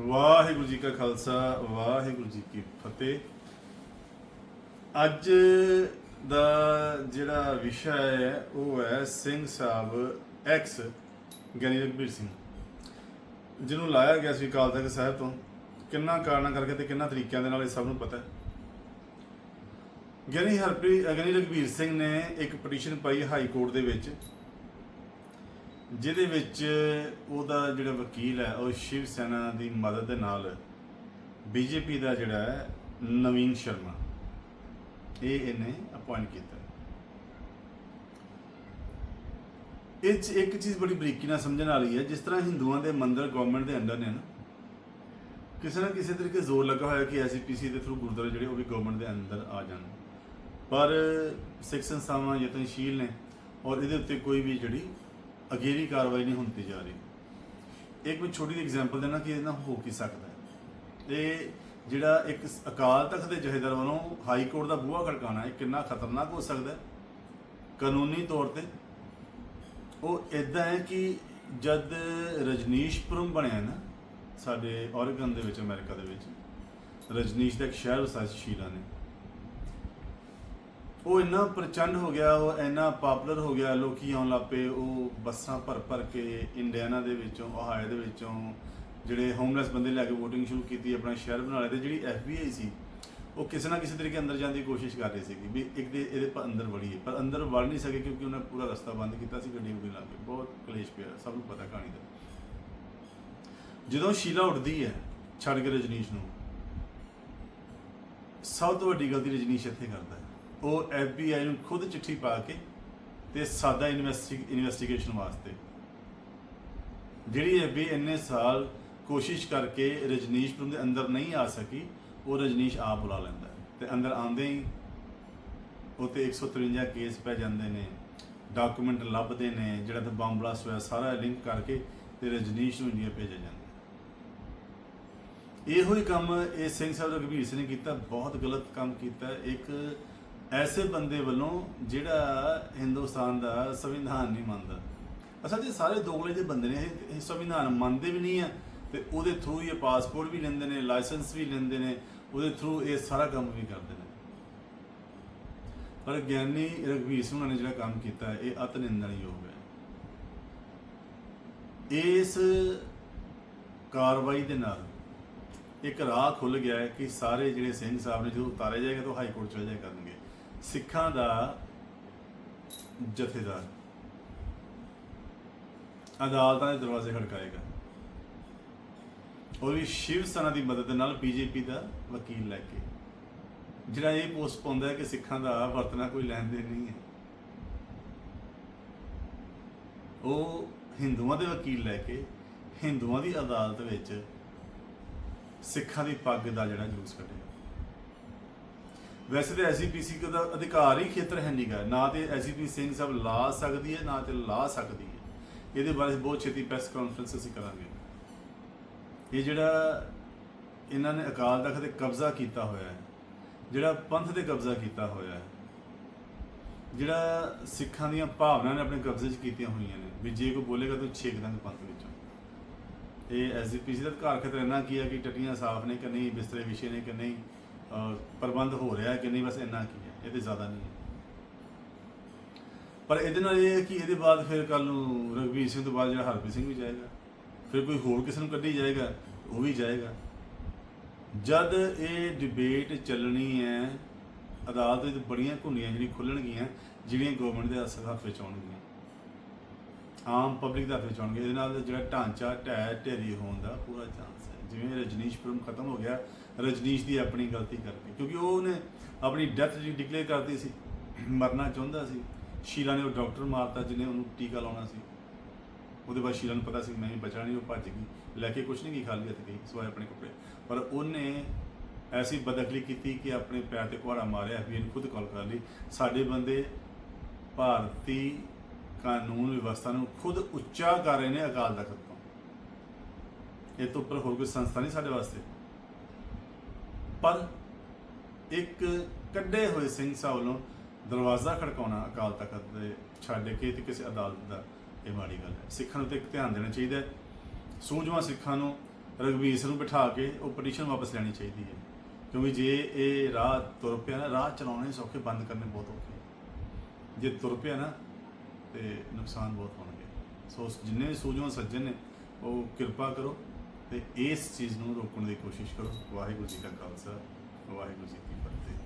ਵਾਹਿਗੁਰੂ ਜੀ ਕਾ ਖਾਲਸਾ, ਵਾਹਿਗੁਰੂ ਜੀ ਕੀ ਫਤਿਹ। ਅੱਜ ਦਾ ਜਿਹੜਾ ਵਿਸ਼ਾ ਹੈ, ਉਹ ਹੈ ਸਿੰਘ ਸਾਹਿਬ ਐਕਸ ਗਿਆਨੀ ਰਘਬੀਰ ਸਿੰਘ। ਜਿਹਨੂੰ ਲਾਇਆ ਗਿਆ ਸੀ ਅਕਾਲ ਤਖਤ ਸਾਹਿਬ ਤੋਂ। ਕਿੰਨਾ ਕਾਰਨਾਂ ਕਰਕੇ ਤੇ ਕਿੰਨਾ ਤਰੀਕਿਆਂ ਦੇ ਨਾਲ ਇਹ ਸਭ ਨੂੰ ਪਤਾ ਹੈ। ਗਿਆਨੀ ਹਰਪ੍ਰੀਤ, ਗਿਆਨੀ ਰਘਬੀਰ ਸਿੰਘ ਨੇ ਇੱਕ ਪਟੀਸ਼ਨ ਪਾਈ ਹਾਈ ਕੋਰਟ ਦੇ ਵਿੱਚ। ਜਿਹਦੇ ਵਿੱਚ ਉਹਦਾ ਜਿਹੜਾ ਵਕੀਲ ਹੈ, ਉਹ ਸ਼ਿਵ ਸੈਨਾ ਦੀ ਮਦਦ ਦੇ ਨਾਲ ਬੀਜੇਪੀ ਦਾ ਜਿਹੜਾ ਹੈ, ਨਵੀਨ ਸ਼ਰਮਾ, ਇਹ ਇਹਨੇ ਅਪਾਇੰਟ ਕੀਤਾ। ਇਹ 'ਚ ਇੱਕ ਚੀਜ਼ ਬੜੀ ਬਰੀਕੀ ਨਾਲ ਸਮਝਣ ਵਾਲੀ ਹੈ, ਜਿਸ ਤਰ੍ਹਾਂ ਹਿੰਦੂਆਂ ਦੇ ਮੰਦਰ ਗਵਰਨਮੈਂਟ ਦੇ ਅੰਡਰ ਨੇ ਨਾ, ਕਿਸੇ ਨਾ ਕਿਸੇ ਤਰੀਕੇ ਜ਼ੋਰ ਲੱਗਾ ਹੋਇਆ ਕਿ ਐਸਪੀਸੀ ਦੇ ਥਰੂ ਗੁਰਦੁਆਰੇ ਜਿਹੜੇ ਉਹ ਵੀ ਗਵਰਨਮੈਂਟ ਦੇ ਅੰਦਰ ਆ ਜਾਣ। ਪਰ ਸਿੱਖ ਸੰਸਥਾਵਾਂ ਯਤਨਸ਼ੀਲ ਨੇ ਔਰ ਇਹਦੇ ਉੱਤੇ ਕੋਈ ਵੀ ਜਿਹੜੀ ਅਗੇਰੀ ਕਾਰਵਾਈ ਨਹੀਂ ਹੁੰਦੀ ਜਾ ਰਹੀ। ਇੱਕ ਮੈਂ ਛੋਟੀ ਜਿਹੀ ਐਗਜ਼ਾਮਪਲ ਦੇਣਾ ਕਿ ਇਹ ਨਾ ਹੋ ਕੀ ਸਕਦਾ ਹੈ। ਇਹ ਜਿਹੜਾ ਇੱਕ ਅਕਾਲ ਤਖਤ ਦੇ ਜਹੇਦਾਰ ਵੱਲੋਂ ਹਾਈ ਕੋਰਟ ਦਾ ਬੂਹਾ ਖੜਕਾਉਣਾ ਇਹ ਕਿੰਨਾ ਖਤਰਨਾਕ ਹੋ ਸਕਦਾ ਹੈ? ਕਾਨੂੰਨੀ ਤੌਰ ਤੇ ਉਹ ਇਦਾਂ ਹੈ ਕਿ ਜਦ ਰਜਨੀਸ਼ਪੁਰਮ ਬਣਿਆ ਨਾ ਸਾਡੇ ਔਰਗਨ ਦੇ ਵਿੱਚ, ਅਮਰੀਕਾ ਦੇ ਵਿੱਚ, ਰਜਨੀਸ਼ ਦਾ ਇੱਕ ਸ਼ਹਿਰ ਵਸਾਇਆ ਸ਼ੀਲਾ ਨੇ। ਉਹ ਇੰਨਾ ਪ੍ਰਚੰਡ ਹੋ ਗਿਆ, ਉਹ ਇੰਨਾ ਪਪੂਲਰ ਹੋ ਗਿਆ, ਲੋਕੀ ਆਉਣ ਲੱਪੇ ਉਹ ਬੱਸਾਂ ਭਰ ਭਰ ਕੇ ਇੰਡੀਆਨਾ ਦੇ ਵਿੱਚੋਂ, ਓਹਾਇਓ ਦੇ ਵਿੱਚੋਂ, ਜਿਹੜੇ ਹੋਮਲੈਸ ਬੰਦੇ ਲੈ ਕੇ VOTING ਸ਼ੁਰੂ ਕੀਤੀ, ਆਪਣਾ ਸ਼ਹਿਰ ਬਣਾ ਲਿਆ ਤੇ ਜਿਹੜੀ FBI ਸੀ, ਉਹ ਕਿਸੇ ਨਾ ਕਿਸੇ ਤਰੀਕੇ ਅੰਦਰ ਜਾਣ ਦੀ ਕੋਸ਼ਿਸ਼ ਕਰ ਰਹੀ ਸੀਗੀ ਵੀ ਇੱਕ ਦੇ ਇਹਦੇ ਪਰ ਅੰਦਰ ਵੜੀਏ, ਪਰ ਅੰਦਰ ਵੜ ਨਹੀਂ ਸਕੇ ਕਿਉਂਕਿ ਉਹਨੇ ਪੂਰਾ ਰਸਤਾ ਬੰਦ ਕੀਤਾ ਸੀ, ਗੱਡੀ ਉੱਡੀ ਲਾ ਕੇ ਬਹੁਤ ਕਲੇਸ਼ ਪਿਆ, ਸਭ ਨੂੰ ਪਤਾ ਕਹਾਣੀ ਦਾ। ਜਦੋਂ ਸ਼ੀਲਾ ਉੱਠਦੀ ਹੈ, ਛੱਡ ਕੇ ਰਜਨੀਸ਼ ਨੂੰ, ਸਭ ਤੋਂ ਵੱਡੀ ਗਲਤੀ ਰਜਨੀਸ਼ ਇੱਥੇ ਕਰਦਾ ਹੈ। ਉਹ FBI ਨੂੰ ਖੁਦ ਚਿੱਠੀ ਪਾ ਕੇ ਤੇ ਸਾਦਾ ਇਨਵੈਸਟੀਗੇਸ਼ਨ ਵਾਸਤੇ। ਜਿਹੜੀ FBI ਇੰਨੇ ਸਾਲ ਕੋਸ਼ਿਸ਼ ਕਰਕੇ ਰਜਨੀਸ਼ਪੁਰਮ ਦੇ ਅੰਦਰ ਨਹੀਂ ਆ ਸਕੀ, ਉਹ ਰਜਨੀਸ਼ ਆਪ ਬੁਲਾ ਲੈਂਦਾ ਹੈ ਤੇ ਅੰਦਰ ਆਉਂਦੇ ਹੀ ਉਹ ਉਤੇ 153 ਕੇਸ ਪੈ ਜਾਂਦੇ ਨੇ, ਡਾਕੂਮੈਂਟ ਲੱਭਦੇ ਨੇ, ਜਿਹੜਾ ਤੇ ਬੰਬ ਬਲਾਸਟ ਹੋਇਆ ਸਾਰਾ ਲਿੰਕ ਕਰਕੇ ਤੇ ਰਜਨੀਸ਼ ਨੂੰ ਇੰਡੀਆ ਭੇਜਿਆ ਜਾਂਦਾ ਇਹੋ ਹੀ ਕੰਮ ਇਹ ਸਿੰਘ ਸਾਹਿਬ ਰਘਬੀਰ ਸਿੰਘ ਨੇ ਕੀਤਾ, ਬਹੁਤ ਗਲਤ ਕੰਮ ਕੀਤਾ ਇੱਕ ਐਸੇ ਬੰਦੇ ਵੱਲੋਂ ਜਿਹੜਾ ਹਿੰਦੁਸਤਾਨ ਦਾ ਸੰਵਿਧਾਨ ਨਹੀਂ ਮੰਨਦਾ। ਅਸਲ 'ਚ ਸਾਰੇ ਦੋਗਲੇ ਜਿਹੇ ਬੰਦੇ ਨੇ ਇਹ- ਸੰਵਿਧਾਨ ਮੰਨਦੇ ਵੀ ਨਹੀਂ ਆ ਤੇ ਉਹਦੇ ਥਰੂ ਇਹ ਪਾਸਪੋਰਟ ਵੀ ਲੈਂਦੇ ਨੇ ਲਾਇਸੈਂਸ ਵੀ ਲੈਂਦੇ ਨੇ ਉਹਦੇ ਥਰੂ ਇਹ ਸਾਰਾ ਕੰਮ ਵੀ ਕਰਦੇ ਨੇ। ਪਰ ਗਿਆਨੀ ਰਘਬੀਰ ਸਿੰਘ ਨੇ ਜਿਹੜਾ ਕੰਮ ਕੀਤਾ ਹੈ, ਇਹ ਅਤ ਨਿੰਦਣਯੋਗ ਹੈ। ਇਸ ਕਾਰਵਾਈ ਦੇ ਨਾਲ ਇੱਕ ਰਾਹ ਖੁੱਲ ਗਿਆ ਹੈ ਕਿ ਸਾਰੇ ਜਿਹੜੇ ਸਿੰਘ ਸਾਹਿਬ ਨੇ ਜਦੋਂ ਉਤਾਰੇ ਜਾਏਗਾ ਤਾਂ ਹਾਈ ਕੋਰਟ ਚਲੇ ਜਾਇਆ ਕਰਨਗੇ। ਸਿੱਖਾਂ ਦਾ ਜਥੇਦਾਰ। ਅਦਾਲਤਾਂ ਦੇ ਦਰਵਾਜ਼ੇ ਖੜਕਾਏਗਾ। ਉਹਦੀ ਸ਼ਿਵ ਸੈਨਾ ਦੀ ਮਦਦ ਦੇ ਨਾਲ ਬੀਜੇਪੀ ਦਾ ਵਕੀਲ ਲੈ ਕੇ। ਜਿਹੜਾ ਇਹ ਪੋਸਟ ਪਾਉਂਦਾ ਹੈ ਕਿ ਸਿੱਖਾਂ ਦਾ ਵਰਤਣਾ ਕੋਈ ਲੈਣ ਦੇਣ ਨਹੀਂ ਹੈ। ਉਹ ਹਿੰਦੂਆਂ ਦੇ ਵਕੀਲ ਲੈ ਕੇ ਹਿੰਦੂਆਂ ਦੀ ਅਦਾਲਤ ਵਿੱਚ ਸਿੱਖਾਂ ਦੀ ਪੱਗ ਦਾ ਜਿਹੜਾ ਜਲੂਸ ਕੱਢੇਗਾ। ਵੈਸੇ ਤੇ ਐਸਜੀਪੀਸੀ ਦਾ ਅਧਿਕਾਰ ਹੀ ਖੇਤਰ ਹੈ ਨਹੀਂਗਾ ਨਾ ਤੇ ਐਸਜੀਪੀ ਸਿੰਘ ਸਾਹਿਬ ਲਾ ਸਕਦੀ ਹੈ, ਨਾ ਤੇ ਲਾ ਸਕਦੀ ਹੈ। ਇਹਦੇ ਬਾਰੇ ਬਹੁਤ ਛੇਤੀ ਪ੍ਰੈਸ ਕਾਨਫਰੰਸ ਅਸੀਂ ਕਰਾਂਗੇ। ਇਹ ਜਿਹੜਾ ਇਹਨਾਂ ਨੇ ਅਕਾਲ ਤਖਤ ਤੇ ਕਬਜ਼ਾ ਕੀਤਾ ਹੋਇਆ ਹੈ, ਜਿਹੜਾ ਪੰਥ ਤੇ ਕਬਜ਼ਾ ਕੀਤਾ ਹੋਇਆ ਹੈ, ਜਿਹੜਾ ਸਿੱਖਾਂ ਦੀਆਂ ਭਾਵਨਾਵਾਂ ਨੇ ਆਪਣੇ ਕਬਜ਼ੇ 'ਚ ਕੀਤੀਆਂ ਹੋਈਆਂ ਨੇ, ਵੀ ਜੇ ਕੋਈ ਬੋਲੇਗਾ ਤਾਂ ਛੇਕ ਦਾਂਗੇ ਪੰਥ ਵਿੱਚੋਂ। ਇਹ ਐਸਜੀਪੀਸੀ ਦਾ ਅਧਿਕਾਰ ਖੇਤਰ ਇੰਨਾ ਕੀ ਹੈ ਕਿ ਟੱਟੀਆਂ ਸਾਫ਼ ਨੇ ਕਿ ਨਹੀਂ, ਬਿਸਤਰੇ ਵਿਛੇ ਨੇ ਕਿ ਨਹੀਂ ਪ੍ਰਬੰਧ ਹੋ ਰਿਹਾ ਕਿ ਨਹੀਂ, ਬਸ ਇੰਨਾ ਕੀ ਹੈ। ਇਹਦੇ ਜ਼ਿਆਦਾ ਨਹੀਂ ਪਰ ਇਹਦੇ ਨਾਲ ਇਹ ਹੈ ਕਿ ਇਹਦੇ ਬਾਅਦ ਫਿਰ ਕੱਲ ਨੂੰ ਰਘਵੀਰ ਸਿੰਘ ਤੋਂ ਬਾਅਦ ਜਿਹੜਾ ਹਰਪ੍ਰੀਤ ਸਿੰਘ ਵੀ ਜਾਏਗਾ, ਫਿਰ ਕੋਈ ਹੋਰ ਕਿਸੇ ਨੂੰ ਕੱਢੀ ਜਾਏਗਾ, ਉਹ ਵੀ ਜਾਏਗਾ। ਜਦ ਇਹ ਡਿਬੇਟ ਚੱਲਣੀ ਹੈ, ਅਦਾਲਤ ਵਿੱਚ ਬੜੀਆਂ ਘੁੰਡੀਆਂ ਜਿਹੜੀ ਖੁੱਲਣਗੀਆਂ, ਜਿਹੜੀਆਂ ਗਵਰਨਮੈਂਟ ਦੇ ਅਸਲ ਹੱਥ ਵਿੱਚ ਆਉਣਗੀਆਂ। ਆਮ ਪਬਲਿਕ ਦੇ ਹੱਥ ਵਿੱਚ ਆਉਣਗੇ ਇਹਦੇ ਨਾਲ ਜਿਹੜਾ ਢਾਂਚਾ ਢਹਿ ਢੇਰੀ ਹੋਣ ਦਾ ਪੂਰਾ ਚਾਂਸ ਹੈ। ਜਿਵੇਂ ਰਜਨੀਸ਼ ਰਜਨੀਸ਼ਪੁਰਮ ਖਤਮ ਹੋ ਗਿਆ, ਰਜਨੀਸ਼ ਦੀ ਆਪਣੀ ਗਲਤੀ ਕਰਕੇ, ਕਿਉਂਕਿ ਉਹਨੇ ਆਪਣੀ ਡੈਥ ਜੀ ਡਿਕਲੇਅਰ ਕਰਤੀ ਸੀ, ਮਰਨਾ ਚਾਹੁੰਦਾ ਸੀ, ਸ਼ੀਲਾ ਨੇ ਉਹ ਡਾਕਟਰ ਮਾਰਤਾ ਜਿਹਨੇ ਉਹਨੂੰ ਟੀਕਾ ਲਾਉਣਾ ਸੀ। ਉਹਦੇ ਬਾਅਦ ਸ਼ੀਲਾ ਨੂੰ ਪਤਾ ਸੀ, ਮੈਂ ਹੀ ਬਚਣਾ ਨਹੀਂ ਉਹ ਭੱਜ ਗਈ, ਲੈ ਕੇ ਕੁਛ ਨਹੀਂ ਗਈ, ਖਾਲੀ ਹੱਥ ਗਈ, ਸਵਾਏ ਆਪਣੇ ਕੱਪੜੇ। ਪਰ ਉਹਨੇ ਐਸੀ ਬਦਖਲੀ ਕੀਤੀ ਕਿ ਆਪਣੇ ਪੈਰ ਤੇ ਕੁਹਾੜਾ ਮਾਰਿਆ, ਵੀ ਇਹਨੂੰ ਖੁਦ ਕਾਲ ਕਰ ਲਈ। ਸਾਡੇ ਬੰਦੇ ਭਾਰਤੀ ਕਾਨੂੰਨ ਵਿਵਸਥਾ ਨੂੰ ਖੁਦ ਉੱਚਾ ਕਰ ਰਹੇ ਨੇ ਅਕਾਲ ਤਖਤ ਤੋਂ। ਇਹ ਤੋਂ ਉੱਪਰ ਹੋਰ ਕੋਈ ਸੰਸਥਾ ਨਹੀਂ ਸਾਡੇ ਵਾਸਤੇ। ਪਰ ਇੱਕ ਕੱਢੇ ਹੋਏ ਸਿੰਘ ਸਾਹਿਬ ਵੱਲੋਂ ਦਰਵਾਜ਼ਾ ਖੜਕਾਉਣਾ ਅਕਾਲ ਤਖਤ ਦੇ ਛੱਡ ਕੇ ਤੇ ਕਿਸੇ ਅਦਾਲਤ ਦਾ ਇਹ ਮਾੜੀ ਗੱਲ ਹੈ। ਸਿੱਖਾਂ ਨੂੰ ਤੇ ਇੱਕ ਧਿਆਨ ਦੇਣਾ ਚਾਹੀਦਾ ਹੈ। ਸੂਝਵਾਂ ਸਿੱਖਾਂ ਨੂੰ ਰਗਵੀਰ ਸਿੰਘ ਨੂੰ ਬਿਠਾ ਕੇ ਉਹ ਪਟੀਸ਼ਨ ਵਾਪਸ ਲੈਣੀ ਚਾਹੀਦੀ ਹੈ। ਕਿਉਂਕਿ ਜੇ ਇਹ ਰਾਹ ਤੁਰ ਪਿਆ ਨਾ, ਰਾਹ ਚਲਾਉਣੇ ਸੌਖੇ, ਬੰਦ ਕਰਨੇ ਬਹੁਤ ਔਖੇ ਜੇ ਤੁਰ ਪਿਆ ਨਾ, ਤੇ ਨੁਕਸਾਨ ਬਹੁਤ ਹੋਣਗੇ। ਸੋ ਜਿੰਨੇ ਸੂਝਵਾਨ ਸੱਜਣ ਨੇ, ਉਹ ਕਿਰਪਾ ਕਰੋ। ਤੇ ਇਸ ਚੀਜ਼ ਨੂੰ ਰੋਕਣ ਦੀ ਕੋਸ਼ਿਸ਼ ਕਰੋ। ਵਾਹਿਗੁਰੂ ਜੀ ਕਾ ਖਾਲਸਾ, ਵਾਹਿਗੁਰੂ ਜੀ ਕੀ ਫਤਿਹ।